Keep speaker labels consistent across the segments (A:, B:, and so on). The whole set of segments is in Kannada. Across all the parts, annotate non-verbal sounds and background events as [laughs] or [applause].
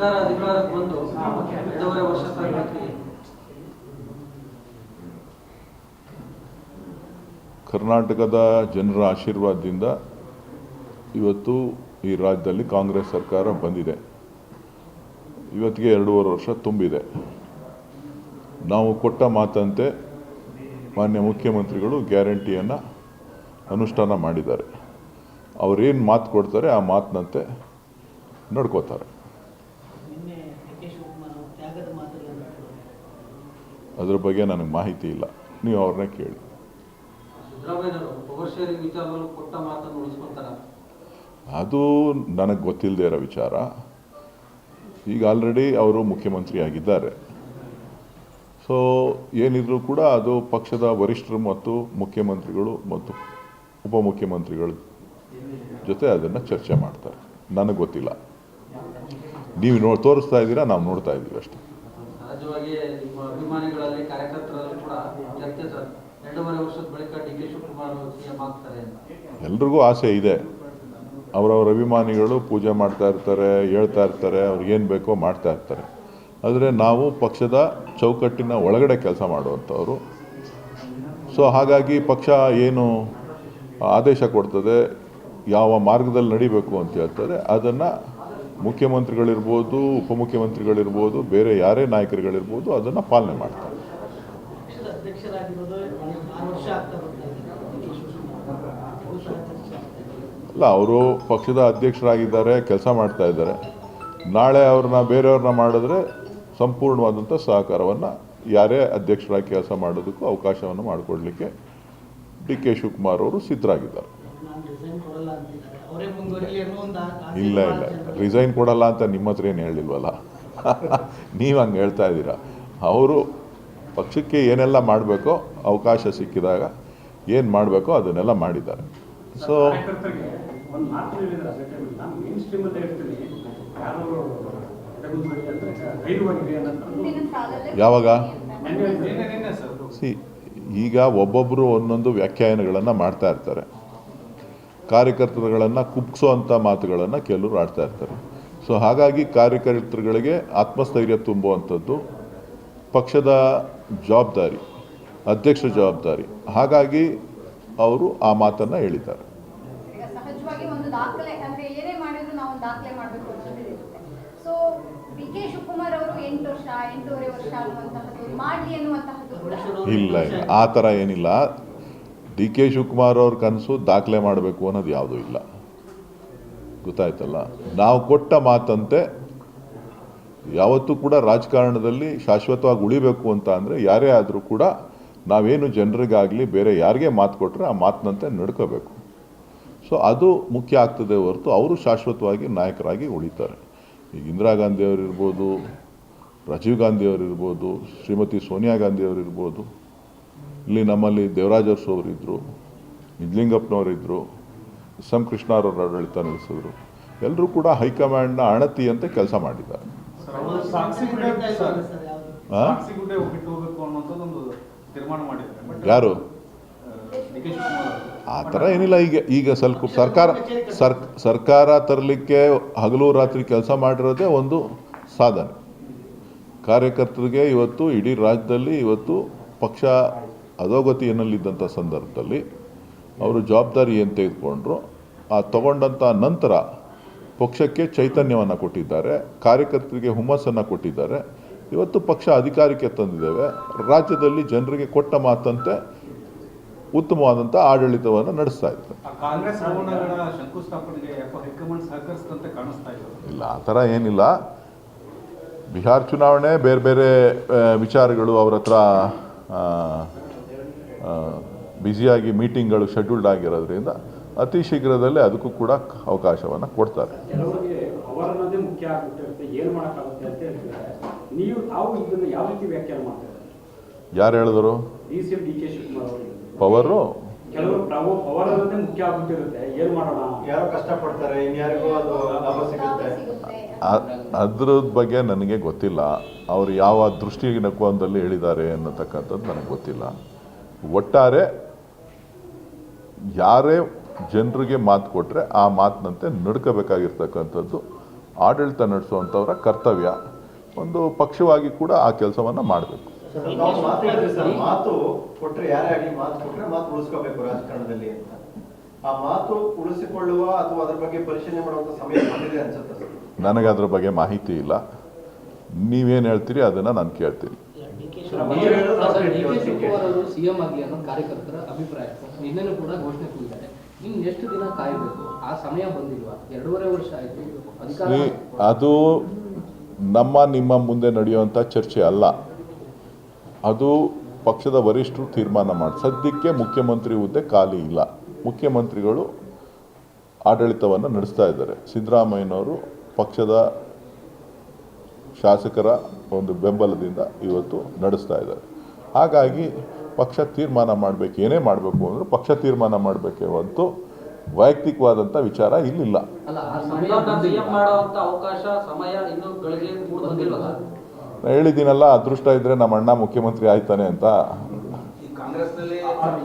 A: ಸರ್ಕಾರ ಅಧಿಕಾರಕ್ಕೆ ಬಂದು ಎರಡೂವರೆ ವರ್ಷ
B: ಕರ್ನಾಟಕದ ಜನರ ಆಶೀರ್ವಾದದಿಂದ ಇವತ್ತು ಈ ರಾಜ್ಯದಲ್ಲಿ ಕಾಂಗ್ರೆಸ್ ಸರ್ಕಾರ ಬಂದಿದೆ. ಇವತ್ತಿಗೆ ಎರಡೂವರೆ ವರ್ಷ ತುಂಬಿದೆ. ನಾವು ಕೊಟ್ಟ ಮಾತಂತೆ ಮಾನ್ಯ ಮುಖ್ಯಮಂತ್ರಿಗಳು ಗ್ಯಾರಂಟಿಯನ್ನು ಅನುಷ್ಠಾನ ಮಾಡಿದ್ದಾರೆ. ಅವರೇನು ಮಾತು ಕೊಡ್ತಾರೆ ಆ ಮಾತಿನಂತೆ ನಡ್ಕೋತಾರೆ
C: ನಿನ್ನೆ ಡಿ ಕೆ ಶಿವಕುಮಾರ್ ಅವರು ತ್ಯಾಗದ ಮಾತುಗಳನ್ನು
B: ಅದ್ರ ಬಗ್ಗೆ ನನಗೆ ಮಾಹಿತಿ ಇಲ್ಲ. ನೀವು ಅವ್ರನ್ನ ಕೇಳಿ. ಅದು ನನಗೆ ಗೊತ್ತಿಲ್ಲದೆ ಇರೋ ವಿಚಾರ. ಈಗ ಆಲ್ರೆಡಿ ಅವರು ಮುಖ್ಯಮಂತ್ರಿ ಆಗಿದ್ದಾರೆ. ಸೊ ಏನಿದ್ರು ಕೂಡ ಅದು ಪಕ್ಷದ ವರಿಷ್ಠರು ಮತ್ತು ಮುಖ್ಯಮಂತ್ರಿಗಳು ಮತ್ತು ಉಪಮುಖ್ಯಮಂತ್ರಿಗಳ ಜೊತೆ ಅದನ್ನು ಚರ್ಚೆ ಮಾಡ್ತಾರೆ. ನನಗೆ ಗೊತ್ತಿಲ್ಲ. ನೀವು ನೋ ತೋರಿಸ್ತಾ ಇದ್ದೀರಾ ನಾವು ನೋಡ್ತಾ ಇದ್ದೀವಿ ಅಷ್ಟೇ.
A: ಸಹಜವಾಗಿ ನಿಮ್ಮ ಅಭಿಮಾನಿಗಳಲ್ಲಿ, ಕಾರ್ಯಕರ್ತರಲ್ಲಿ ಕೂಡ ಚರ್ಚೆ ಸರ್. ಎರಡೂವರೆ ವರ್ಷದ ಬಳಿಕ ಡಿ ಕೆ ಶಿವಕುಮಾರ್ ಸಿಎಂ ಆಗ್ತಾರೆ
B: ಎಲ್ರಿಗೂ ಆಸೆ ಇದೆ. ಅವರವ್ರ ಅಭಿಮಾನಿಗಳು ಪೂಜೆ ಮಾಡ್ತಾ ಇರ್ತಾರೆ, ಹೇಳ್ತಾ ಇರ್ತಾರೆ ಅವ್ರಿಗೇನು ಬೇಕೋ ಮಾಡ್ತಾ ಇರ್ತಾರೆ. ಆದರೆ ನಾವು ಪಕ್ಷದ ಚೌಕಟ್ಟಿನ ಒಳಗಡೆ ಕೆಲಸ ಮಾಡುವಂಥವ್ರು. ಸೊ ಹಾಗಾಗಿ ಪಕ್ಷ ಏನು ಆದೇಶ ಕೊಡ್ತದೆ, ಯಾವ ಮಾರ್ಗದಲ್ಲಿ ನಡಿಬೇಕು ಅಂತ ಹೇಳ್ತಾರೆ, ಅದನ್ನು ಮುಖ್ಯಮಂತ್ರಿಗಳಿರ್ಬೋದು, ಉಪಮುಖ್ಯಮಂತ್ರಿಗಳಿರ್ಬೋದು, ಬೇರೆ ಯಾರೇ ನಾಯಕರುಗಳಿರ್ಬೋದು ಅದನ್ನು ಪಾಲನೆ ಮಾಡ್ತಾರೆ. ಅಲ್ಲ, ಅವರು ಪಕ್ಷದ ಅಧ್ಯಕ್ಷರಾಗಿದ್ದಾರೆ, ಕೆಲಸ ಮಾಡ್ತಾ ಇದ್ದಾರೆ. ನಾಳೆ ಅವ್ರನ್ನ ಬೇರೆಯವ್ರನ್ನ ಮಾಡಿದ್ರೆ ಸಂಪೂರ್ಣವಾದಂಥ ಸಹಕಾರವನ್ನು ಯಾರೇ ಅಧ್ಯಕ್ಷರಾಗಿ ಕೆಲಸ ಮಾಡೋದಕ್ಕೂ ಅವಕಾಶವನ್ನು ಮಾಡಿಕೊಡ್ಲಿಕ್ಕೆ ಡಿ ಕೆ ಶಿವಕುಮಾರ್ ಅವರು ಸಿದ್ಧರಾಗಿದ್ದಾರೆ. ಇಲ್ಲ ಇಲ್ಲ. ರಿಸೈನ್ ಕೊಡಲ್ಲ ಅಂತ ನಿಮ್ಮ ಹತ್ರ ಏನು ಹೇಳಿಲ್ವಲ್ಲ? [laughs] ನೀವು ಹಂಗೆ ಹೇಳ್ತಾ ಇದ್ದೀರಾ? ಅವರು ಪಕ್ಷಕ್ಕೆ ಏನೆಲ್ಲ ಮಾಡಬೇಕೋ ಅವಕಾಶ ಸಿಕ್ಕಿದಾಗ ಏನು ಮಾಡಬೇಕೋ ಅದನ್ನೆಲ್ಲ ಮಾಡಿದ್ದಾರೆ. ಸೊ ಯಾವಾಗ? ಸಿ ಈಗ ಒಬ್ಬೊಬ್ಬರು ಒಂದೊಂದು ವ್ಯಾಖ್ಯಾನಗಳನ್ನು ಮಾಡ್ತಾ ಇರ್ತಾರೆ. ಕಾರ್ಯಕರ್ತರುಗಳನ್ನು ಕುಗ್ಸೋವಂಥ ಮಾತುಗಳನ್ನು ಕೆಲವರು ಆಡ್ತಾ ಇರ್ತಾರೆ. ಸೊ ಹಾಗಾಗಿ ಕಾರ್ಯಕರ್ತರುಗಳಿಗೆ ಆತ್ಮಸ್ಥೈರ್ಯ ತುಂಬುವಂಥದ್ದು ಪಕ್ಷದ ಜವಾಬ್ದಾರಿ ಅಧ್ಯಕ್ಷರ ಜವಾಬ್ದಾರಿ. ಹಾಗಾಗಿ ಅವರು ಆ ಮಾತನ್ನು ಹೇಳಿದ್ದಾರೆ. ಇಲ್ಲ ಇಲ್ಲ. ಆ ಥರ ಏನಿಲ್ಲ. ಡಿ ಕೆ ಶಿವಕುಮಾರ್ ಅವ್ರ ಕನಸು ದಾಖಲೆ ಮಾಡಬೇಕು ಅನ್ನೋದು ಯಾವುದೂ ಇಲ್ಲ. ಗೊತ್ತಾಯ್ತಲ್ಲ? ನಾವು ಕೊಟ್ಟ ಮಾತಂತೆ ಯಾವತ್ತೂ ಕೂಡ ರಾಜಕಾರಣದಲ್ಲಿ ಶಾಶ್ವತವಾಗಿ ಉಳಿಬೇಕು ಅಂತ ಅಂದರೆ ಯಾರೇ ಆದರೂ ಕೂಡ ನಾವೇನು ಜನರಿಗಾಗಲಿ ಬೇರೆ ಯಾರಿಗೆ ಮಾತು ಕೊಟ್ಟರೆ ಆ ಮಾತಿನಂತೆ ನಡ್ಕೋಬೇಕು. ಸೊ ಅದು ಮುಖ್ಯ ಆಗ್ತದೆ ಹೊರತು ಅವರು ಶಾಶ್ವತವಾಗಿ ನಾಯಕರಾಗಿ ಉಳಿತಾರೆ. ಈಗ ಇಂದಿರಾ ಗಾಂಧಿಯವರಿರ್ಬೋದು ರಾಜೀವ್ ಗಾಂಧಿಯವರಿರ್ಬೋದು ಶ್ರೀಮತಿ ಸೋನಿಯಾ ಗಾಂಧಿಯವರು ಅವರಿರ್ಬೋದು ಇಲ್ಲಿ ನಮ್ಮಲ್ಲಿ ದೇವರಾಜ್ ಅವರಿದ್ದರು ನಿಜಲಿಂಗಪ್ಪನವರಿದ್ದರು ಎಸ್ ಎಂ ಕೃಷ್ಣರವ್ರ ಆಡಳಿತ ನಡೆಸಿದ್ರು. ಎಲ್ಲರೂ ಕೂಡ ಹೈಕಮಾಂಡ್ನ ಅಂತ ಕೆಲಸ ಮಾಡಿದ್ದಾರೆ. ಯಾರು? ಆ ಥರ ಏನಿಲ್ಲ ಈಗ ಈಗ ಸ್ವಲ್ಪ ಸರ್ಕಾರ ಸರ್ ಸರ್ಕಾರ ತರಲಿಕ್ಕೆ ಹಗಲು ರಾತ್ರಿ ಕೆಲಸ ಮಾಡಿರೋದೇ ಒಂದು ಸಾಧನೆ. ಕಾರ್ಯಕರ್ತರಿಗೆ ಇವತ್ತು ಇಡೀ ರಾಜ್ಯದಲ್ಲಿ ಇವತ್ತು ಪಕ್ಷ ಅಧೋಗತಿಯಲ್ಲಿದ್ದಂಥ ಸಂದರ್ಭದಲ್ಲಿ ಅವರು ಜವಾಬ್ದಾರಿ ಏನು ತೆಗೆದುಕೊಂಡ್ರು ಆ ತಗೊಂಡಂಥ ನಂತರ ಪಕ್ಷಕ್ಕೆ ಚೈತನ್ಯವನ್ನು ಕೊಟ್ಟಿದ್ದಾರೆ ಕಾರ್ಯಕರ್ತರಿಗೆ ಹುಮ್ಮಸ್ಸನ್ನು ಕೊಟ್ಟಿದ್ದಾರೆ. ಇವತ್ತು ಪಕ್ಷ ಅಧಿಕಾರಕ್ಕೆ ತಂದಿದ್ದೇವೆ. ರಾಜ್ಯದಲ್ಲಿ ಜನರಿಗೆ ಕೊಟ್ಟ ಮಾತಂತೆ ಉತ್ತಮವಾದಂಥ ಆಡಳಿತವನ್ನು ನಡೆಸ್ತಾ ಇದ್ದಾರೆ. ಇಲ್ಲ ಆ ಥರ ಏನಿಲ್ಲ. ಬಿಹಾರ್ ಚುನಾವಣೆ ಬೇರೆ ಬೇರೆ ವಿಚಾರಗಳು ಅವ್ರ ಹತ್ರ ಬ್ಯುಸಿಯಾಗಿ ಮೀಟಿಂಗ್ಗಳು ಶೆಡ್ಯೂಲ್ಡ್ ಆಗಿರೋದ್ರಿಂದ ಅತಿ ಶೀಘ್ರದಲ್ಲೇ ಅದಕ್ಕೂ ಕೂಡ ಅವಕಾಶವನ್ನು ಕೊಡ್ತಾರೆ.
D: ಕೆಲವರಿಗೆ ಪವರ್ ಅನ್ನೋದೇ ಮುಖ್ಯ ಆಗ್ಬಿಟ್ಟಿರುತ್ತೆ ಏನು ಮಾಡೋಕ್ಕಾಗುತ್ತೆ ಅಂತ ಹೇಳ್ತಿದ್ದಾರೆ ನೀವು ತಾವು ಇದನ್ನ ಯಾವ ರೀತಿ ವ್ಯಾಖ್ಯಾನ ಮಾಡ್ತಾರೆ?
B: ಯಾರು ಹೇಳಿದ್ರು? ಪವರು?
D: ಕೆಲವರು ತಾವು ಪವರ್ ಅನ್ನೋದೇ ಮುಖ್ಯ ಆಗ್ಬಿಟ್ಟಿರುತ್ತೆ ಏನು ಮಾಡೋಣ?
E: ಯಾರೋ ಕಷ್ಟಪಡ್ತಾರೆ ಇನ್ಯಾರಿಗೂ ಅದು ಲಾಭ ಸಿಗುತ್ತೆ.
F: ಸಿಗುತ್ತೆ
B: ಅದ್ರ ಬಗ್ಗೆ ನನಗೆ ಗೊತ್ತಿಲ್ಲ. ಅವರು ಯಾವ ದೃಷ್ಟಿಕೋನದಲ್ಲಿ ಹೇಳಿದ್ದಾರೆ ಅನ್ನತಕ್ಕಂಥದ್ದು ನನಗೆ ಗೊತ್ತಿಲ್ಲ. ಒಟ್ಟಾರೆ ಯಾರೇ ಜನರಿಗೆ ಮಾತು ಕೊಟ್ಟರೆ ಆ ಮಾತಿನಂತೆ ನಡ್ಕೋಬೇಕಾಗಿರ್ತಕ್ಕಂಥದ್ದು ಆಡಳಿತ ನಡೆಸುವಂಥವರ ಕರ್ತವ್ಯ. ಒಂದು ಪಕ್ಷವಾಗಿ ಕೂಡ ಆ ಕೆಲಸವನ್ನು ಮಾಡಬೇಕು.
E: ನನಗದ್ರ ಬಗ್ಗೆ
B: ಮಾಹಿತಿ ಇಲ್ಲ. ನೀವೇನು ಹೇಳ್ತೀರಿ ಅದನ್ನು ನಾನು ಕೇಳ್ತೀನಿ.
G: ಸಿಎಂ ಆಗಿ ಅನ್ನೋ ಕಾರ್ಯಕರ್ತರ ಅಭಿಪ್ರಾಯ. ನಿನ್ನೆನೂ ಕೂಡ ಘೋಷಣೆ ಕೂಗಿದ್ದಾರೆ. ಇನ್ನು ಎಷ್ಟು ದಿನ ಕಾಯಬೇಕು? ಆ ಸಮಯ ಬಂದಿಲ್ವಾ? ಎರಡೂವರೆ ವರ್ಷ ಆಯ್ತು.
B: ಅದು ನಮ್ಮ ನಿಮ್ಮ ಮುಂದೆ ನಡೆಯುವಂಥ ಚರ್ಚೆ ಅಲ್ಲ. ಅದು ಪಕ್ಷದ ವರಿಷ್ಠರು ತೀರ್ಮಾನ ಮಾಡಿ ಸದ್ಯಕ್ಕೆ ಮುಖ್ಯಮಂತ್ರಿ ಹುದ್ದೆ ಖಾಲಿ ಇಲ್ಲ. ಮುಖ್ಯಮಂತ್ರಿಗಳು ಆಡಳಿತವನ್ನು ನಡೆಸ್ತಾ ಇದ್ದಾರೆ. ಸಿದ್ದರಾಮಯ್ಯನವರು ಪಕ್ಷದ ಶಾಸಕರ ಒಂದು ಬೆಂಬಲದಿಂದ ಇವತ್ತು ನಡೆಸ್ತಾ ಇದ್ದಾರೆ. ಹಾಗಾಗಿ ಪಕ್ಷ ತೀರ್ಮಾನ ಮಾಡಬೇಕು ಏನೇ ಮಾಡಬೇಕು ಅಂದರೆ ಪಕ್ಷ ತೀರ್ಮಾನ ಮಾಡಬೇಕೆ ಹೊರತು ವೈಯಕ್ತಿಕವಾದಂಥ ವಿಚಾರ ಇಲ್ಲಿಲ್ಲ.
G: ಅಲ್ಲ ಆ ಸಮಯ
A: ಮಾಡುವಂತ ಅವಕಾಶ ಸಮಯ ಇನ್ನೂ ಗಳಿಗೆ ಮೂಡ್ ಬಂದಿಲ್ವಲ್ಲ
B: ನಾನು ಹೇಳಿದ್ದೀನಲ್ಲ ಅದೃಷ್ಟ ಇದ್ದರೆ ನಮ್ಮ ಅಣ್ಣ ಮುಖ್ಯಮಂತ್ರಿ ಆಯ್ತಾನೆ ಅಂತ.
H: ಕಾಂಗ್ರೆಸ್ನಲ್ಲಿ
I: ಸರ್,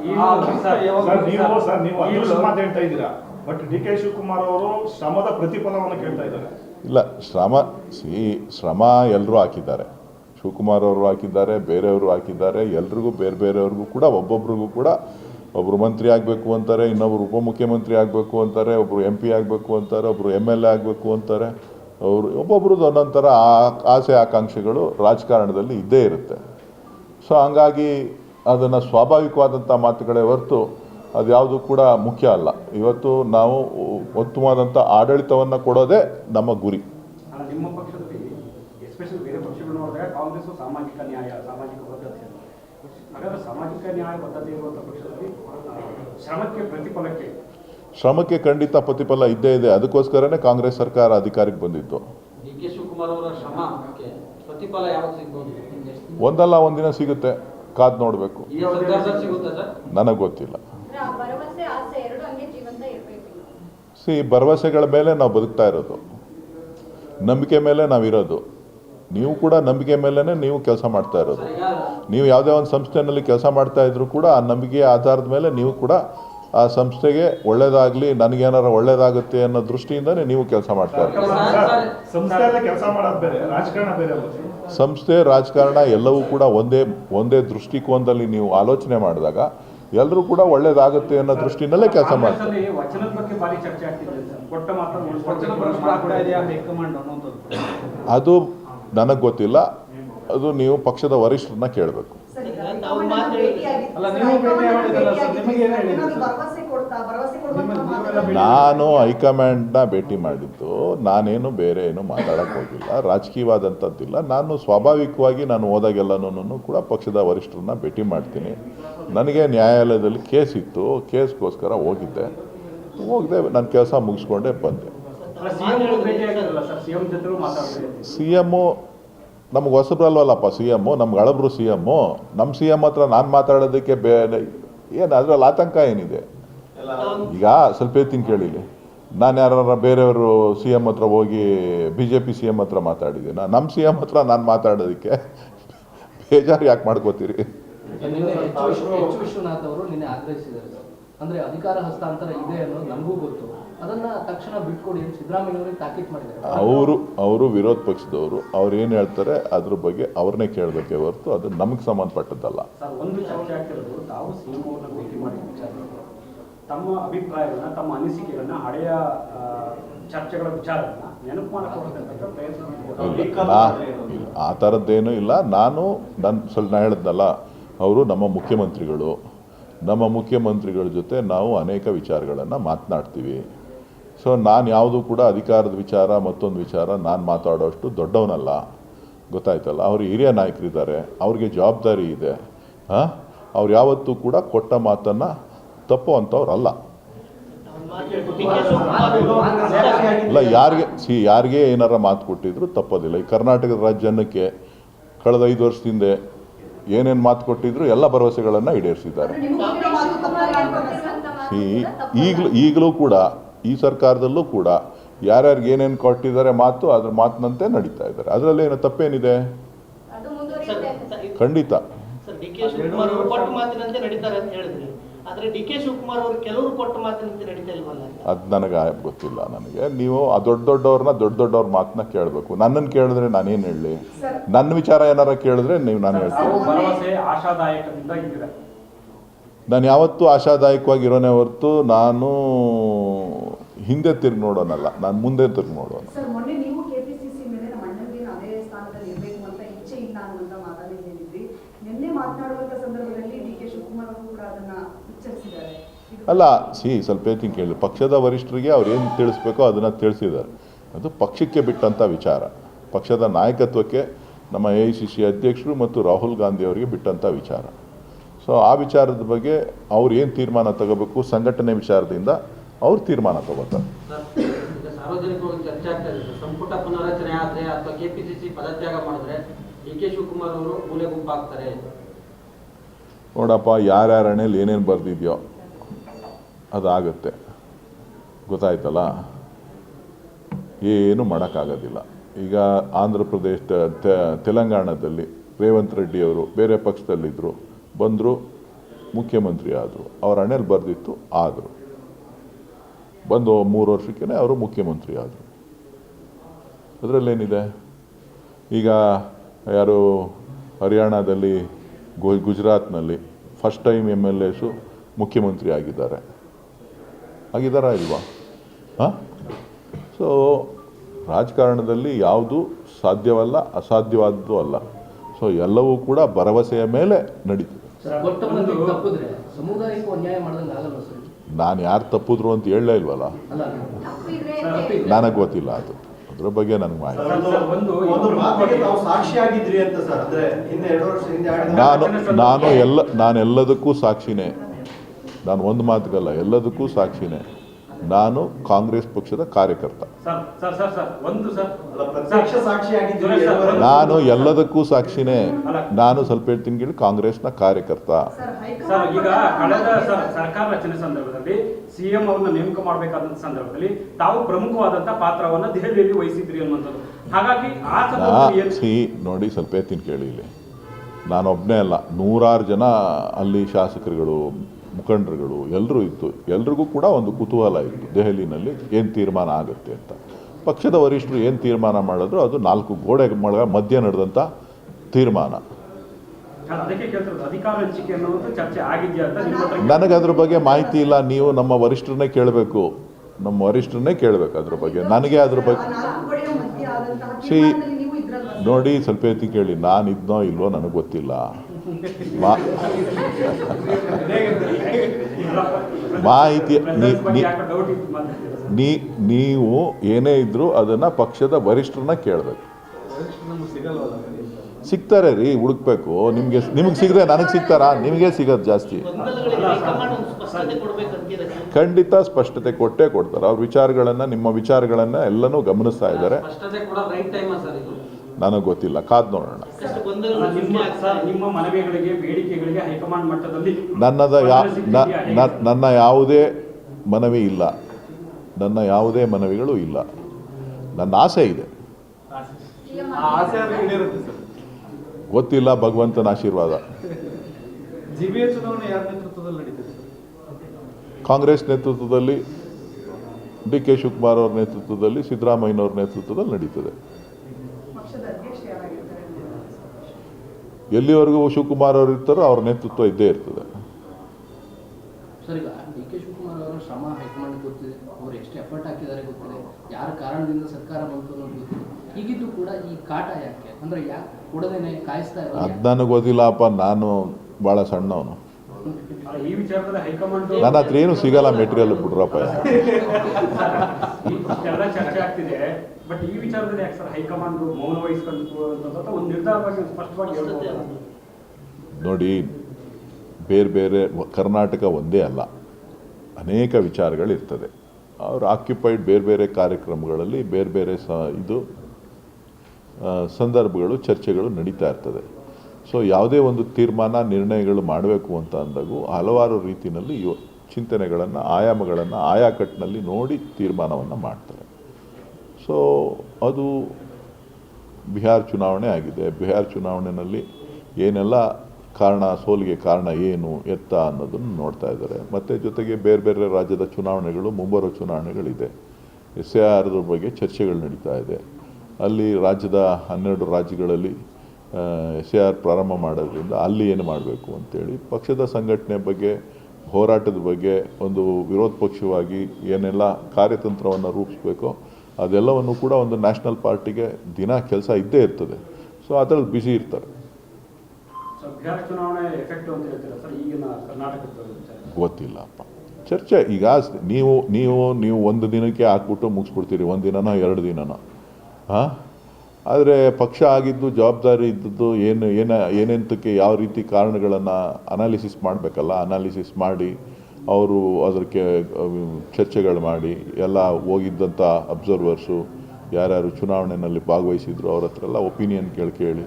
J: ಸರ್ ನೀವು ಸರ್ ನೀವು
I: ಈಗಲೂ-
J: ಅದೃಷ್ಟ ಇದ್ದೀರಾ. ಬಟ್ ಡಿ ಕೆ ಶಿವಕುಮಾರ್ ಅವರು ಶ್ರಮದ ಪ್ರತಿಫಲವನ್ನು ಕೇಳ್ತಾ ಇದ್ದಾರೆ.
B: ಇಲ್ಲ, ಶ್ರಮ, ಸಿ, ಶ್ರಮ ಎಲ್ಲರೂ ಹಾಕಿದ್ದಾರೆ. ಶಿವಕುಮಾರ್ ಅವರು ಹಾಕಿದ್ದಾರೆ, ಬೇರೆಯವರು ಹಾಕಿದ್ದಾರೆ, ಎಲ್ರಿಗೂ ಬೇರೆ ಬೇರೆಯವ್ರಿಗೂ ಕೂಡ, ಒಬ್ಬೊಬ್ರಿಗೂ ಕೂಡ ಒಬ್ಬರು ಮಂತ್ರಿ ಆಗಬೇಕು ಅಂತಾರೆ, ಇನ್ನೊಬ್ರು ಉಪಮುಖ್ಯಮಂತ್ರಿ ಆಗಬೇಕು ಅಂತಾರೆ ಒಬ್ಬರು ಎಂ ಪಿ ಆಗಬೇಕು ಅಂತಾರೆ ಒಬ್ಬರು ಎಂ ಎಲ್ ಎ ಆಗಬೇಕು ಅಂತಾರೆ. ಅವರು, ಒಬ್ಬೊಬ್ರದ್ದು ಒಂದೊಂಥರ ಆ- ಆಸೆ ಆಕಾಂಕ್ಷೆಗಳು ರಾಜಕಾರಣದಲ್ಲಿ ಇದ್ದೇ ಇರುತ್ತೆ. ಸೊ, ಹಂಗಾಗಿ ಅದನ್ನು ಸ್ವಾಭಾವಿಕವಾದಂಥ ಮಾತುಗಳೇ ಹೊರತು ಅದು ಯಾವುದು ಕೂಡ ಮುಖ್ಯ ಅಲ್ಲ. ಇವತ್ತು ನಾವು ಉತ್ತಮವಾದಂಥ ಆಡಳಿತವನ್ನು ಕೊಡೋದೇ ನಮ್ಮ ಗುರಿ.
D: ನಿಮ್ಮ ಪಕ್ಷದಲ್ಲಿ ಎಸ್ಪೆಷಲಿ ಬೇರೆ ಪಕ್ಷಗಳು ನೋಡಿದ್ರೆ ಕಾಂಗ್ರೆಸ್ ಸಾಮಾಜಿಕ ನ್ಯಾಯ ಸಾಮಾಜಿಕ ಬದ್ಧತೆ ಅಂತ. ಹಾಗಾದ್ರೆ ಸಾಮಾಜಿಕ ನ್ಯಾಯ ಬದ್ಧತೆ ಇರುವಂತ ಪಕ್ಷದಲ್ಲಿ ಶ್ರಮಕ್ಕೆ ಪ್ರತಿಫಲಕ್ಕೆ.
B: ಶ್ರಮಕ್ಕೆ ಖಂಡಿತ ಪ್ರತಿಫಲ ಇದ್ದೇ ಇದೆ. ಅದಕ್ಕೋಸ್ಕರನೇ ಕಾಂಗ್ರೆಸ್ ಸರ್ಕಾರ ಅಧಿಕಾರಕ್ಕೆ ಬಂದಿತ್ತು
A: ಡಿ ಕೆ ಶಿವಕುಮಾರ್ ಅವರ ಶ್ರಮಕ್ಕೆ ಪ್ರತಿಫಲ ಯಾವಾಗ ಸಿಗ್ಬೋದು?
B: ಒಂದಲ್ಲ ಒಂದಿನ ಸಿಗುತ್ತೆ. ಕಾದು ನೋಡಬೇಕು.
A: ಈ ಸರ್ಕಾರದಲ್ಲಿ ಸಿಗುತ್ತೆ ಸರ್?
B: ನನಗೆ ಗೊತ್ತಿಲ್ಲ. ಸಿ ಭರವಸೆಗಳ ಮೇಲೆ ನಾವು ಬದುಕ್ತಾ ಇರೋದು. ನಂಬಿಕೆ ಮೇಲೆ ನಾವಿರೋದು ನೀವು ಕೂಡ ನಂಬಿಕೆ ಮೇಲೇ ನೀವು ಕೆಲಸ ಮಾಡ್ತಾ ಇರೋದು. ನೀವು ಯಾವುದೇ ಒಂದು ಸಂಸ್ಥೆನಲ್ಲಿ ಕೆಲಸ ಮಾಡ್ತಾ ಇದ್ರು ಕೂಡ ಆ ನಂಬಿಕೆಯ ಆಧಾರದ ಮೇಲೆ ನೀವು ಕೂಡ ಆ ಸಂಸ್ಥೆಗೆ ಒಳ್ಳೇದಾಗಲಿ ನನಗೇನಾರ ಒಳ್ಳೇದಾಗುತ್ತೆ ಅನ್ನೋ ದೃಷ್ಟಿಯಿಂದನೇ ನೀವು ಕೆಲಸ ಮಾಡ್ತಾ ಇರೋದು.
J: ಸರ್, ಕೆಲಸ ಮಾಡೋದು ಬೇರೆ ರಾಜಕಾರಣ ಬೇರೆ ಅಲ್ಲ
B: ಸಂಸ್ಥೆ ರಾಜಕಾರಣ ಎಲ್ಲವೂ ಕೂಡ ಒಂದೇ ಒಂದೇ ದೃಷ್ಟಿಕೋನದಲ್ಲಿ ನೀವು ಆಲೋಚನೆ ಮಾಡಿದಾಗ ಎಲ್ಲರೂ ಕೂಡ ಒಳ್ಳೇದಾಗುತ್ತೆ ಅನ್ನೋ ದೃಷ್ಟಿನಲ್ಲೇ ಕೆಲಸ ಮಾಡ್ತಾರೆ.
D: ಕಾಂಗ್ರೆಸ್ಸಲ್ಲಿ ಬಗ್ಗೆ ಭಾರಿ ಚರ್ಚೆ ಆಗ್ತಿದೆ ಸರ್. ಕೊಟ್ಟ ಮಾತ್ರ
I: ವಚನ ಭ್ರಷ್ಟ ಆಗ್ತಾ ಇದೆಯಾ ಹೈಕಮಾಂಡ್ ಅನ್ನೋಂಥದ್ದು.
B: ಅದು ನನಗೆ ಗೊತ್ತಿಲ್ಲ. ಅದು ನೀವು ಪಕ್ಷದ ವರಿಷ್ಠರನ್ನ ಕೇಳಬೇಕು. ನಾನು ಹೈಕಮಾಂಡ್ನ ಭೇಟಿ ಮಾಡಿದ್ದು ನಾನೇನು ಬೇರೆ ಏನು ಮಾತಾಡಕ್ಕೆ ಹೋಗಿಲ್ಲ ರಾಜಕೀಯವಾದಂಥದ್ದಿಲ್ಲ. ನಾನು ಸ್ವಾಭಾವಿಕವಾಗಿ ನಾನು ಹೋದಾಗೆಲ್ಲನೂ ಕೂಡ ಪಕ್ಷದ ವರಿಷ್ಠರನ್ನ ಭೇಟಿ ಮಾಡ್ತೀನಿ. ನನಗೆ ನ್ಯಾಯಾಲಯದಲ್ಲಿ ಕೇಸ್ ಇತ್ತು ಕೇಸ್ಗೋಸ್ಕರ ಹೋಗಿದ್ದೆ. ಹೋಗದೆ ನನ್ನ ಕೆಲಸ ಮುಗಿಸ್ಕೊಂಡೆ ಬಂದೆ. ಸಿ ಎಮ್ಮು ನಮ್ಗೆ ಹೊಸಬ್ರಲ್ವಲ್ಲಪ್ಪ ಸಿ ಎಮ್ಮು ನಮ್ಗೆ ಹಳಬ್ರು ಸಿ ಎಮ್ಮು ನಮ್ಮ ಸಿ ಎಂ ಹತ್ರ ನಾನು ಮಾತಾಡೋದಕ್ಕೆ ಬೇ ಏನು ಅದರಲ್ಲಿ ಆತಂಕ ಏನಿದೆ? ಈಗ ಸ್ವಲ್ಪ ಹೇಳ್ತೀನಿ ಕೇಳಿಲಿ ನಾನು ಯಾರ ಬೇರೆಯವರು ಸಿ ಎಂ ಹತ್ರ ಹೋಗಿ B J P C M ಹತ್ರ ಮಾತಾಡಿದ್ದೀನಿ ನಮ್ಮ ಸಿ ಎಂ ಹತ್ರ ನಾನು ಮಾತಾಡೋದಕ್ಕೆ [laughs] ಬೇಜಾರು ಯಾಕೆ ಮಾಡ್ಕೋತೀರಿ?
G: ನಿನ್ನೆ ಹೆಚ್ಚು ವಿಶ್ವ- ಎಚ್ ವಿಶ್ವನಾಥ್ ಅವರು ನಿನ್ನೆ ಆಗ್ರಹಿಸಿದ್ದಾರೆ ಅಂದ್ರೆ ಅಧಿಕಾರ ಹಸ್ತಾಂತರ ಇದೆ ಅನ್ನೋದು ನಮಗೂ ಗೊತ್ತು. ಅದನ್ನ ತಕ್ಷಣ ಬಿಟ್ಕೊಡಿ ಅಂತ ಸಿದ್ದರಾಮಯ್ಯ ಅವರಿಗೆ ತಾಕೀತ್ ಮಾಡಿದ್ದಾರೆ.
B: ಅವರು ಅವರು ವಿರೋಧ ಪಕ್ಷದವರು ಅವ್ರು ಏನು ಹೇಳ್ತಾರೆ ಅದ್ರ ಬಗ್ಗೆ ಅವ್ರನ್ನೇ ಕೇಳಬೇಕೇ ಹೊರತು ಅದು ನಮಗೆ ಸಂಬಂಧಪಟ್ಟದ್ದಲ್ಲ.
D: ಸರ್ ಒಂದು ಚರ್ಚೆ ಆಗ್ತಿರೋದು ತಾವು ಸಿಎಂ ಅವ್ರನ್ನ ಭೇಟಿ ಮಾಡಿ ತಮ್ಮ ಅಭಿಪ್ರಾಯಗಳನ್ನ ತಮ್ಮ ಅನಿಸಿಕೆಗಳನ್ನ ಹಳೆಯ ಆ, ಚರ್ಚೆಗಳ ವಿಚಾರಗಳನ್ನ ನೆನಪು ಮಾಡಿಕೊಡ್ತಕ್ಕಂಥ ಪ್ರಯತ್ನ
B: ಆ ಥರದ್ದೇನೂ ಇಲ್ಲ. ನಾನು ನನ್ನ ಸ್ವಲ್ಪ ನಾ ಹೇಳಿದ್ನಲ್ಲ ಅವರು ನಮ್ಮ ಮುಖ್ಯಮಂತ್ರಿಗಳು. ನಮ್ಮ ಮುಖ್ಯಮಂತ್ರಿಗಳ ಜೊತೆ ನಾವು ಅನೇಕ ವಿಚಾರಗಳನ್ನು ಮಾತನಾಡ್ತೀವಿ. ಸೊ ನಾನು ಯಾವುದೂ ಕೂಡ ಅಧಿಕಾರದ ವಿಚಾರ, ಮತ್ತೊಂದು ವಿಚಾರ ನಾನು ಮಾತಾಡೋಷ್ಟು ದೊಡ್ಡವನಲ್ಲ. ಗೊತ್ತಾಯ್ತಲ್ಲ? ಅವರು ಹಿರಿಯ ನಾಯಕರಿದ್ದಾರೆ. ಅವ್ರಿಗೆ ಜವಾಬ್ದಾರಿ ಇದೆ. ಹಾಂ? ಅವ್ರು ಯಾವತ್ತೂ ಕೂಡ ಕೊಟ್ಟ ಮಾತನ್ನು ತಪ್ಪುವಂಥವ್ರಲ್ಲ ಇಲ್ಲ, ಯಾರಿಗೆ ಸಿ ಯಾರಿಗೆ ಏನಾರ ಮಾತು ಕೊಟ್ಟಿದ್ರು ತಪ್ಪೋದಿಲ್ಲ. ಈ ಕರ್ನಾಟಕದ ರಾಜ್ಯನಕ್ಕೆ ಕಳೆದ ಐದು ವರ್ಷದಿಂದ ಏನೇನು ಮಾತು ಕೊಟ್ಟಿದ್ರು ಎಲ್ಲ ಭರವಸೆಗಳನ್ನು ಈಡೇರಿಸಿದ್ದಾರೆ. ಈಗಲೂ ಈಗಲೂ ಕೂಡ ಈ ಸರ್ಕಾರದಲ್ಲೂ ಕೂಡ ಯಾರ್ಯಾರಿಗೆ ಏನೇನು ಕೊಟ್ಟಿದ್ದಾರೆ ಮಾತು ಅದ್ರ ಮಾತಿನಂತೆ ನಡೀತಾ ಇದ್ದಾರೆ. ಅದರಲ್ಲಿ ಏನು ತಪ್ಪೇನಿದೆ? ಖಂಡಿತ. ಅದು ನನಗೆ ಗೊತ್ತಿಲ್ಲ ನನಗೆ. ನೀವು ಆ ದೊಡ್ಡ ದೊಡ್ಡವ್ರನ್ನ ದೊಡ್ಡ ದೊಡ್ಡವ್ರ ಮಾತನ್ನ ಕೇಳಬೇಕು. ನನ್ನನ್ನು ಕೇಳಿದ್ರೆ ನಾನೇನು ಹೇಳಲಿ ನನ್ನ ವಿಚಾರ ಏನಾರ ಕೇಳಿದ್ರೆ ನೀವು ನಾನು ಹೇಳ್ತೀನಿ. ನಾನು ಯಾವತ್ತೂ ಆಶಾದಾಯಕವಾಗಿರೋನೇ ಹೊರತು ನಾನು ಹಿಂದೆ ತಿರುಗಿ ನೋಡೋನಲ್ಲ. ನಾನು ಮುಂದೆ ತಿರುಗಿ ನೋಡೋನು
K: ಸರ್ ಮೊನ್ನೆ ನೀವು ಕೆಪಿಸಿಸಿ ಮೇಲೆ ನಮ್ಮ ಅಣ್ಣನಿಗೆ ಅದೇ ಸ್ಥಾನದಲ್ಲಿ ಇರಬೇಕು ಅಂತ ಇಚ್ಛೆ ಇಲ್ಲ ಅನ್ನುವಂತ ಮಾತನ್ನ ಹೇಳಿದ್ರಿ ನಿನ್ನೆ ಮಾತನಾಡುವಂತ ಸಂದರ್ಭದಲ್ಲಿ ಡಿ ಕೆ ಶಿವಕುಮಾರ್ ಅವರು ಕೂಡ ಅದನ್ನ ಉಚ್ಚರಿಸಿದ್ದಾರೆ ಇದು-
B: ಅಲ್ಲ ಸಿ ಸ್ವಲ್ಪ ಹೇಳ್ತೀನಿ ಕೇಳಿ. ಪಕ್ಷದ ವರಿಷ್ಠರಿಗೆ ಅವ್ರು ಏನು ತಿಳಿಸ್ಬೇಕೋ ಅದನ್ನು ತಿಳಿಸಿದ್ದಾರೆ. ಅದು ಪಕ್ಷಕ್ಕೆ ಬಿಟ್ಟಂಥ ವಿಚಾರ. ಪಕ್ಷದ ನಾಯಕತ್ವಕ್ಕೆ ನಮ್ಮ ಎ ಐ ಸಿ ಸಿ ಅಧ್ಯಕ್ಷರು ಮತ್ತು ರಾಹುಲ್ ಗಾಂಧಿ ಅವರಿಗೆ ಬಿಟ್ಟಂಥ ವಿಚಾರ. ಸೊ ಆ ವಿಚಾರದ ಬಗ್ಗೆ ಅವ್ರು ಏನು ತೀರ್ಮಾನ ತಗೋಬೇಕು ಸಂಘಟನೆ ವಿಚಾರದಿಂದ ಅವ್ರು ತೀರ್ಮಾನ ತಗೋತಾರೆ.
A: ಸರ್, ಸಾರ್ವಜನಿಕವಾಗಿ ಚರ್ಚೆ ಆಗ್ತಾ ಇದೆ ಸಂಪುಟ ಪುನರಚನೆ ಆದ್ರೆ ಅಥವಾ ಕೆಪಿಸಿಸಿ ಪದತ್ಯಾಗ ಮಾಡಿದ್ರೆ ಡಿ ಕೆ ಶಿವಕುಮಾರ್ ಅವರು ಮೂಲೆ ಗುಂಪಾಗ್ತಾರೆ
B: ನೋಡಪ್ಪ ಯಾರ್ಯಾರ ಹಣೆಯಲ್ಲಿ ಏನೇನು ಬರೆದಿದೆಯೋ ಅದಾಗುತ್ತೆ. ಗೊತ್ತಾಯ್ತಲ್ಲ? ಏನು ಮಾಡೋಕ್ಕಾಗೋದಿಲ್ಲ. ಈಗ ಆಂಧ್ರ ಪ್ರದೇಶ ತೆಲಂಗಾಣದಲ್ಲಿ ರೇವಂತ್ ರೆಡ್ಡಿ ಅವರು ಬೇರೆ ಪಕ್ಷದಲ್ಲಿದ್ದರು ಬಂದರು, ಮುಖ್ಯಮಂತ್ರಿ ಆದರು, ಅವರ ಹಣೆಯಲ್ಲಿ ಬರೆದಿತ್ತು, ಆದರು. ಬಂದು ಮೂರು ವರ್ಷಕ್ಕೇ ಅವರು ಮುಖ್ಯಮಂತ್ರಿ ಆದರು. ಅದರಲ್ಲೇನಿದೆ? ಈಗ ಯಾರು ಹರಿಯಾಣದಲ್ಲಿ ಗುಜರಾತ್ನಲ್ಲಿ first time M L S ಮುಖ್ಯಮಂತ್ರಿ ಆಗಿದ್ದಾರೆ. ಆಗಿದ್ದಾರಾ ಇಲ್ವಾ? ಹಾಂ? ಸೊ ರಾಜಕಾರಣದಲ್ಲಿ ಯಾವುದು ಸಾಧ್ಯವಲ್ಲ ಅಸಾಧ್ಯವಾದದ್ದು ಅಲ್ಲ. ಸೊ ಎಲ್ಲವೂ ಕೂಡ ಭರವಸೆಯ ಮೇಲೆ ನಡೀತದೆ.
G: ಕೊಟ್ಟ ಮಂದಿಗೆ ತಪ್ಪಿದ್ರೆ ಸಮುದಾಯಕ್ಕೂ ಅನ್ಯಾಯ ಮಾಡ್ದಂಗೆ ಸರ್?
B: ನಾನು ಯಾರು ತಪ್ಪಿದ್ರು ಅಂತ ಹೇಳಲೇ ಇಲ್ವಲ್ಲ. ನನಗೆ ಗೊತ್ತಿಲ್ಲ ಅದು. ಅದ್ರ ಬಗ್ಗೆ ನನಗೆ ಮಾಹಿತಿ ನಾನು ನಾನು ಎಲ್ಲ ನಾನು ಎಲ್ಲದಕ್ಕೂ ಸಾಕ್ಷಿನೇ. ನಾನು ಒಂದು ಮಾತುಗಲ್ಲ ಎಲ್ಲದಕ್ಕೂ ಸಾಕ್ಷಿನೇ. ನಾನು ಕಾಂಗ್ರೆಸ್ ಪಕ್ಷದ ಕಾರ್ಯಕರ್ತ. ನಾನು ಎಲ್ಲದಕ್ಕೂ ಸಾಕ್ಷಿನೇ. ನಾನು ಸ್ವಲ್ಪ ಹೇಳ್ತೀನಿ ಕೇಳಿ ಕಾಂಗ್ರೆಸ್ನ ಕಾರ್ಯಕರ್ತ.
K: ಸರ್
D: ಸರ್ ಈಗ ಕಳೆದ ಸರ್ ಸರ್ಕಾರ ರಚನೆ ಸಂದರ್ಭದಲ್ಲಿ ಸಿಎಂ ಅವ್ರನ್ನ ನೇಮಕ ಮಾಡಬೇಕಾದಂತ ಸಂದರ್ಭದಲ್ಲಿ ತಾವು ಪ್ರಮುಖವಾದಂತ ಪಾತ್ರವನ್ನ ದೆಹಲಿಯಲ್ಲಿ ವಹಿಸಿದ್ರಿ ಅನ್ನುವಂಥದ್ದು. ಹಾಗಾಗಿ ಆ
B: ನಾ ಸಿ ನೋಡಿ ಸ್ವಲ್ಪ ಹೇಳ್ತೀನಿ ಕೇಳಿ ಇಲ್ಲಿ. ನಾನೊಬ್ಬನೇ ಅಲ್ಲ ನೂರಾರು ಜನ ಅಲ್ಲಿ ಶಾಸಕರುಗಳು ಮುಖಂಡರುಗಳು ಎಲ್ಲರೂ ಇತ್ತು ಎಲ್ರಿಗೂ ಕೂಡ ಒಂದು ಕುತೂಹಲ ಇತ್ತು. ದೆಹಲಿನಲ್ಲಿ ಏನು ತೀರ್ಮಾನ ಆಗುತ್ತೆ ಅಂತ. ಪಕ್ಷದ ವರಿಷ್ಠರು ಏನು ತೀರ್ಮಾನ ಮಾಡಿದ್ರು ಅದು ನಾಲ್ಕು ಗೋಡೆ ಒಳಗ ಮಧ್ಯೆ ನಡೆದಂಥ ತೀರ್ಮಾನ.
D: ಅಲ್ಲ, ಅದಕ್ಕೆ ಕೇಳ್ತಿರೋದು ಅಧಿಕಾರ ಹಂಚಿಕೆ ಅನ್ನೋದು ಚರ್ಚೆ ಆಗಿದೆಯಾ ಅಂತ
B: ನನಗೆ ಅದ್ರ ಬಗ್ಗೆ ಮಾಹಿತಿ ಇಲ್ಲ ನೀವು ನಮ್ಮ ವರಿಷ್ಠರನ್ನೇ ಕೇಳಬೇಕು. ನಮ್ಮ ವರಿಷ್ಠರನ್ನೇ ಕೇಳಬೇಕು ಅದ್ರ ಬಗ್ಗೆ. ನನಗೆ ಅದ್ರ ಬಗ್ಗೆ ಸಿ? ನೋಡಿ ಸ್ವಲ್ಪ ಎತ್ತಿ ಕೇಳಿ ನಾನು ಇದ್ನೋ ಇಲ್ವೋ ನನಗೆ ಗೊತ್ತಿಲ್ಲ. ಮಾಹಿತಿ ನೀ- ನೀವು ಏನೇ ಇದ್ದರೂ ಅದನ್ನು ಪಕ್ಷದ ವರಿಷ್ಠರನ್ನ ಕೇಳಬೇಕು. ಸಿಗ್ತಾರೆ ರೀ, ಹುಡುಕ್ಬೇಕು. ನಿಮಗೆ ನಿಮಗೆ ಸಿಗದೆ ನನಗೆ ಸಿಗ್ತಾರಾ? ನಿಮಗೆ ಸಿಗೋದು ಜಾಸ್ತಿ. ಖಂಡಿತ ಸ್ಪಷ್ಟತೆ ಕೊಟ್ಟೇ ಕೊಡ್ತಾರೆ. ಅವ್ರ ವಿಚಾರಗಳನ್ನು, ನಿಮ್ಮ ವಿಚಾರಗಳನ್ನು ಎಲ್ಲನೂ ಗಮನಿಸ್ತಾ ಇದ್ದಾರೆ. ನನಗೆ ಗೊತ್ತಿಲ್ಲ. ಕಾದ್ ನೋಡೋಣ.
D: ನಿಮ್ಮ ಮನವಿಗಳಿಗೆ ಬೇಡಿಕೆಗಳಿಗೆ ಹೈಕಮಾಂಡ್ ಮಟ್ಟದಲ್ಲಿ
B: ನನ್ನದ ನನ್ನ ಯಾವುದೇ ಮನವಿ ಇಲ್ಲ. ನನ್ನ ಯಾವುದೇ ಮನವಿಗಳು ಇಲ್ಲ. ನನ್ನ ಆಸೆ ಇದೆ. ಗೊತ್ತಿಲ್ಲ ಭಗವಂತನ ಆಶೀರ್ವಾದ. ಕಾಂಗ್ರೆಸ್ ನೇತೃತ್ವದಲ್ಲಿ ಡಿ ಕೆ ಶಿವಕುಮಾರ್ ಅವ್ರ ನೇತೃತ್ವದಲ್ಲಿ ಸಿದ್ದರಾಮಯ್ಯನವ್ರ ನೇತೃತ್ವದಲ್ಲಿ ನಡೀತದೆ
K: ಪಕ್ಷದ ಅಧ್ಯಕ್ಷ ಯಾರಾಗಿರ್ತಾರೆ ಅಂತ
B: ಎಲ್ಲಿವರೆಗೂ ಶಿವಕುಮಾರ್ ಅವರು ಇರ್ತಾರೋ ಅವ್ರ ನೇತೃತ್ವ ಇದ್ದೇ ಇರ್ತದೆ.
G: ಸರ್ ಈಗ ಡಿ ಕೆ ಶಿವಕುಮಾರ್ ಅವರ ಶ್ರಮ ಹೈಕಮಾಂಡ್ ಗೊತ್ತಿದೆ ಅವ್ರು ಎಷ್ಟು ಎಫರ್ಟ್ ಹಾಕಿದ್ದಾರೆ ಗೊತ್ತಿದೆ ಕಾರಣದಿಂದ ಸರ್ಕಾರ ಬಂತು ಅನ್ನೋದು ಗೊತ್ತಿದೆ. ಕೂಡ ಈ ಕಾಟ ಯಾಕೆ? ಅಂದ್ರೆ ಯಾಕೆ ಕೊಡದೇನೆ ಕಾಯಿಸ್ತಾ ಇರೋದು
B: ಅದು? ನನಗೆ ಗೊತ್ತಿಲ್ಲಪ್ಪ ನಾನು ಭಾಳ ಸಣ್ಣವನು.
D: ಅಲ್ಲ, ಈ ವಿಚಾರದಲ್ಲಿ ಹೈಕಮಾಂಡ್
B: ನನ್ನ ಹತ್ರ ಏನು ಸಿಗಲ್ಲ ಮೆಟೀರಿಯಲ್ ಬಿಡ್ರಪ್ಪ
D: ಇಷ್ಟೆಲ್ಲ ಚರ್ಚೆ ಆಗ್ತಿದೆ. ಬಟ್ ಈ ವಿಚಾರದಲ್ಲಿ ಯಾಕೆ ಸರ್ ಹೈಕಮಾಂಡ್ ಮೌನ ವಹಿಸ್ಕೊಂಡು ಒಂದು ನಿರ್ಧಾರವಾಗಿ ಸ್ಪಷ್ಟವಾಗಿ
B: ನೋಡಿ, ಬೇರೆ ಬೇರೆ ಕರ್ನಾಟಕ ಒಂದೇ ಅಲ್ಲ, ಅನೇಕ ವಿಚಾರಗಳಿರ್ತದೆ. ಅವರು ಆಕ್ಯುಪೈಡ್ ಬೇರೆ ಬೇರೆ ಕಾರ್ಯಕ್ರಮಗಳಲ್ಲಿ ಬೇರೆ ಬೇರೆ ಸ ಇದು ಸಂದರ್ಭಗಳು, ಚರ್ಚೆಗಳು ನಡೀತಾ ಇರ್ತದೆ. ಸೊ ಯಾವುದೇ ಒಂದು ತೀರ್ಮಾನ, ನಿರ್ಣಯಗಳು ಮಾಡಬೇಕು ಅಂತ ಅಂದಾಗೂ ಹಲವಾರು ರೀತಿಯಲ್ಲಿ ಚಿಂತನೆಗಳನ್ನು, ಆಯಾಮಗಳನ್ನು ಆಯಾಕಟ್ಟಿನಲ್ಲಿ ನೋಡಿ ತೀರ್ಮಾನವನ್ನು ಮಾಡ್ತಾರೆ. ಸೊ ಅದು ಬಿಹಾರ್ ಚುನಾವಣೆ ಆಗಿದೆ. ಬಿಹಾರ್ ಚುನಾವಣೆಯಲ್ಲಿ ಏನೆಲ್ಲ ಕಾರಣ, ಸೋಲಿಗೆ ಕಾರಣ ಏನು, ಎತ್ತ ಅನ್ನೋದನ್ನು ನೋಡ್ತಾ ಇದ್ದಾರೆ. ಮತ್ತು ಜೊತೆಗೆ ಬೇರೆ ಬೇರೆ ರಾಜ್ಯದ ಚುನಾವಣೆಗಳು, ಮುಂಬರುವ ಚುನಾವಣೆಗಳಿದೆ. ಎಸ್ ಎ ಆರ್ದ್ರ ಬಗ್ಗೆ ಚರ್ಚೆಗಳು ನಡೀತಾ ಇದೆ. ಅಲ್ಲಿ ರಾಜ್ಯದ ಹನ್ನೆರಡು ರಾಜ್ಯಗಳಲ್ಲಿ ಎಸ್ ಎ ಆರ್ ಪ್ರಾರಂಭ ಮಾಡೋದ್ರಿಂದ ಅಲ್ಲಿ ಏನು ಮಾಡಬೇಕು ಅಂತೇಳಿ ಪಕ್ಷದ ಸಂಘಟನೆ ಬಗ್ಗೆ, ಹೋರಾಟದ ಬಗ್ಗೆ ಒಂದು ವಿರೋಧ ಪಕ್ಷವಾಗಿ ಏನೆಲ್ಲ ಕಾರ್ಯತಂತ್ರವನ್ನು ರೂಪಿಸ್ಬೇಕೋ ಅದೆಲ್ಲವನ್ನು ಕೂಡ ಒಂದು ನ್ಯಾಷನಲ್ ಪಾರ್ಟಿಗೆ ದಿನ ಕೆಲಸ ಇದ್ದೇ ಇರ್ತದೆ. ಸೊ ಅದರಲ್ಲಿ ಬ್ಯುಸಿ ಇರ್ತಾರೆ. ಗೊತ್ತಿಲ್ಲಪ್ಪ. ಚರ್ಚೆ ಈಗ ನೀವು ನೀವು ನೀವು ಒಂದು ದಿನಕ್ಕೆ ಹಾಕ್ಬಿಟ್ಟು ಮುಗಿಸ್ಬಿಡ್ತೀರಿ. ಒಂದು ದಿನನೋ ಎರಡು ದಿನನೋ. ಹಾಂ? ಆದರೆ ಪಕ್ಷ ಆಗಿದ್ದು ಜವಾಬ್ದಾರಿ ಇದ್ದದ್ದು ಏನು ಏನ ಏನೆಂತಕ್ಕೆ ಯಾವ ರೀತಿ ಕಾರಣಗಳನ್ನು ಅನಾಲಿಸಿಸ್ ಮಾಡಬೇಕಲ್ಲ? ಅನಾಲಿಸಿಸ್ ಮಾಡಿ ಅವರು ಅದಕ್ಕೆ ಚರ್ಚೆಗಳು ಮಾಡಿ, ಎಲ್ಲ ಹೋಗಿದ್ದಂಥ ಅಬ್ಸರ್ವರ್ಸು ಯಾರ್ಯಾರು ಚುನಾವಣೆಯಲ್ಲಿ ಭಾಗವಹಿಸಿದ್ರು, ಅವ್ರ ಹತ್ರ ಎಲ್ಲ ಒಪಿನಿಯನ್ ಕೇಳಿ ಕೇಳಿ,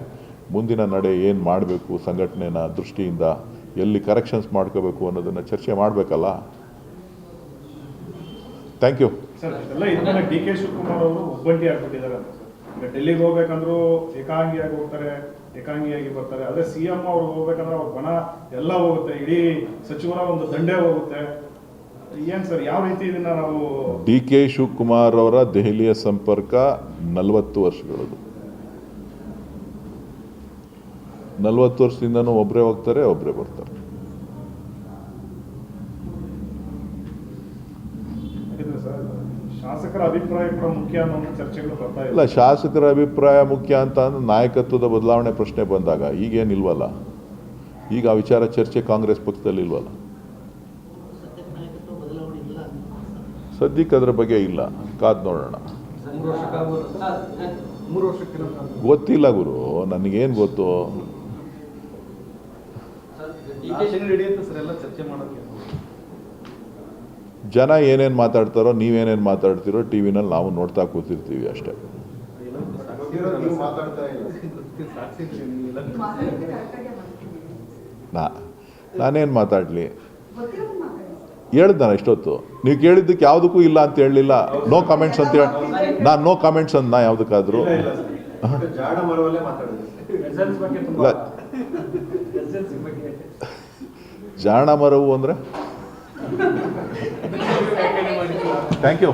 B: ಮುಂದಿನ ನಡೆ ಏನು ಮಾಡಬೇಕು ಸಂಘಟನೆನ ದೃಷ್ಟಿಯಿಂದ, ಎಲ್ಲಿ ಕರೆಕ್ಷನ್ಸ್ ಮಾಡ್ಕೋಬೇಕು ಅನ್ನೋದನ್ನು ಚರ್ಚೆ ಮಾಡಬೇಕಲ್ಲ? Thank you
J: D K Shivakumar ಅವರು ಒಬ್ಬಂಟಿ ಆಗ್ಬಿಟ್ಟಿದ್ದಾರೆ ಈಗ ಡೆಲ್ಲಿಗೆ ಹೋಗ್ಬೇಕಂದ್ರೂ ಏಕಾಂಗಿಯಾಗಿ ಹೋಗ್ತಾರೆ, ಏಕಾಂಗಿಯಾಗಿ ಬರ್ತಾರೆ. ಅದೇ ಸಿ ಎಂ ಅವ್ರು ಹೋಗ್ಬೇಕಂದ್ರೆ ಅವ್ರ ಬಣ ಎಲ್ಲ ಹೋಗುತ್ತೆ. ಇಡೀ ಸಚಿವರ ಒಂದು ದಂಡೆ ಹೋಗುತ್ತೆ. ಏನ್ ಸರ್, ಯಾವ ರೀತಿ ಇದನ್ನ ನಾವು
B: ಡಿ ಕೆ ಶಿವಕುಮಾರ್ ಅವರ ದೆಹಲಿಯ ಸಂಪರ್ಕ ನಲವತ್ತು ವರ್ಷಗಳದು. ನಲವತ್ತು ವರ್ಷದಿಂದನೂ ಒಬ್ಬರೇ ಹೋಗ್ತಾರೆ ಒಬ್ಬರೇ ಬರ್ತಾರೆ
J: ಯಾಕಂದ್ರೆ ಸರ್ ಶಾಸಕರ ಅಭಿಪ್ರಾಯ ಕೂಡ ಮುಖ್ಯ ಅನ್ನೋ ಚರ್ಚೆಗಳು ಬರ್ತಾ
B: ಇಲ್ಲ ಶಾಸಕರ ಅಭಿಪ್ರಾಯ ಮುಖ್ಯ ಅಂತ ಅಂದ್ರೆ ನಾಯಕತ್ವದ ಬದಲಾವಣೆ ಪ್ರಶ್ನೆ ಬಂದಾಗ ಈಗೇನಿಲ್ವಲ್ಲ ಈಗ ಆ ವಿಚಾರ ಚರ್ಚೆ ಕಾಂಗ್ರೆಸ್ ಪಕ್ಷದಲ್ಲಿ ಇಲ್ವಲ್ಲ?
C: ಸದ್ಯಕ್ಕೆ
B: ಅದರ ಬಗ್ಗೆ ಇಲ್ಲ. ಕಾದ್ ನೋಡೋಣ. ಗೊತ್ತಿಲ್ಲ ಗುರು ನನಗೇನು ಗೊತ್ತು?
H: ನಡೆಯುತ್ತೆ ಸರ್ ಎಲ್ಲ ಚರ್ಚೆ ಮಾಡೋಕ್ಕೆ.
B: ಜನ ಏನೇನು ಮಾತಾಡ್ತಾರೋ ನೀವೇನೇನು ಮಾತಾಡ್ತೀರೋ ಟಿ ವಿನಲ್ಲಿ ನಾವು ನೋಡ್ತಾ ಕೂತಿರ್ತೀವಿ ಅಷ್ಟೇ.
E: ನೀವು ಮಾತಾಡ್ತಾ ಇಲ್ಲ
H: ಸಾಕ್ಷಿ
K: ನೀವು ಮಾತಾಡಿದ್ರೆ ಮಾತಾಡ್ತೀನಿ
B: ನಾ ನಾನೇನು ಮಾತಾಡಲಿ? ಹೇಳ್ದೆ ನಾನು ಇಷ್ಟೊತ್ತು. ನೀವು ಕೇಳಿದ್ದಕ್ಕೆ ಯಾವುದಕ್ಕೂ ಇಲ್ಲ ಅಂತ ಹೇಳಲಿಲ್ಲ. ನೋ ಕಮೆಂಟ್ಸ್ ಅಂತ ಹೇಳಿ. ನಾನು ನೋ ಕಮೆಂಟ್ಸ್ ಅಂತ ನಾ ಯಾವುದಕ್ಕಾದರೂ.
E: ಇಲ್ಲ ಇಲ್ಲ. ಸರ್ ಜಾಡ ಮರವಲ್ಲೇ ಮಾತಾಡಿದ್ರೆ
D: ರಿಸಲ್ಟ್ಸ್ ಬಗ್ಗೆ
B: ಇಲ್ಲ.
D: ತುಂಬಾ ಬಗ್ಗೆ.
B: ಜಾಣ ಮರವು ಅಂದರೆ? Thank you